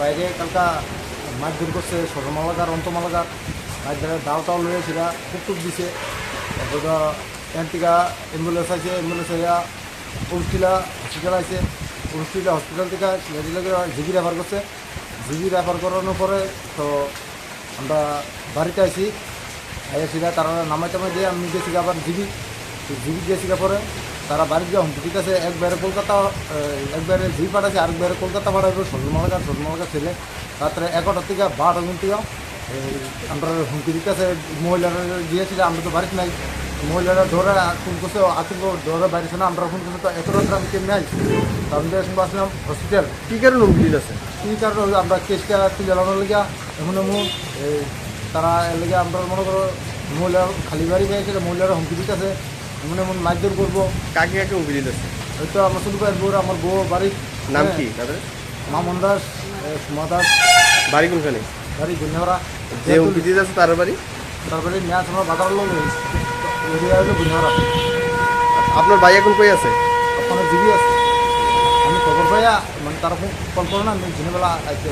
বাইরে কালকা মাছ দূর করছে সরমালাগার অন্তমালাগার। মাছ ধরে দাও টাও লয়েছিল খুব টুক দিছে। তারপর এনটিকা, অ্যাম্বুলেন্স আছে অ্যাম্বুলেন্স হইয়া উরুষ্টিলা হসপিটাল আছে উরুষ্টিলা হসপিটাল থেকে সিরাজিলাকে জিবি রেফার করছে। জিবি রেফার করানোর পরে তো আমরা বাড়িতে আছি আইয়াছিলা তারা নামাই টামাই দিয়ে আমি গেছি আবার জিবি জিবি গেছি পরে। তারা বাড়িতে যাও ঠিক আছে? একবারে কলকাতা একবারে জি পাঠাচ্ছে আরেকবারে কলকাতা পাঠাবে সজলমালাকা সজলমালাকা ছেলে। তারপরে এগারোটা থেকে বারোটা এই আমরা হুমকি দিতেছে মহিলারা গিয়েছিল আমরা তো বাড়িতে নাই। মহিলারা ধরে ফোন করছে আতঙ্ক ধরে বাড়িছে না আমরা ফোন করছে তো এত রাত্রে আমি কেমনি আইছি? তো আমি শুনব আসলাম হসপিটাল কি কারণে হুমকি দিতেছে? এই কারণে আমরা কেসটা তুলানোর লেগে এখন মু তারা এর লেগে আমরা মনে করো মহিলা খালি বাড়ি পেয়েছে মহিলারা হুমকি দিতেছে। এমন এমন মারধর করব। কাকে কাকে হুমকি দিতেছে হয়তো আমার শুধু বউ আমার বউ বাড়ি নাম কি তাদের? মামন দাস সুমা দাস। বাড়ি কোনখানে? বাড়ি গুনিয়ারা যে হুমকি দিতেছে তার বাড়ি? তারপরে ম্যাচ আমরা বাজার লোক এরিয়া হলো গুনিয়ারা আপনার ভাই এখন কই আছে? ওখানে জিবি আছে। আমি খবর পাইয়া মানে তারা ফোন কল করে না আমি দিনের বেলা আইতে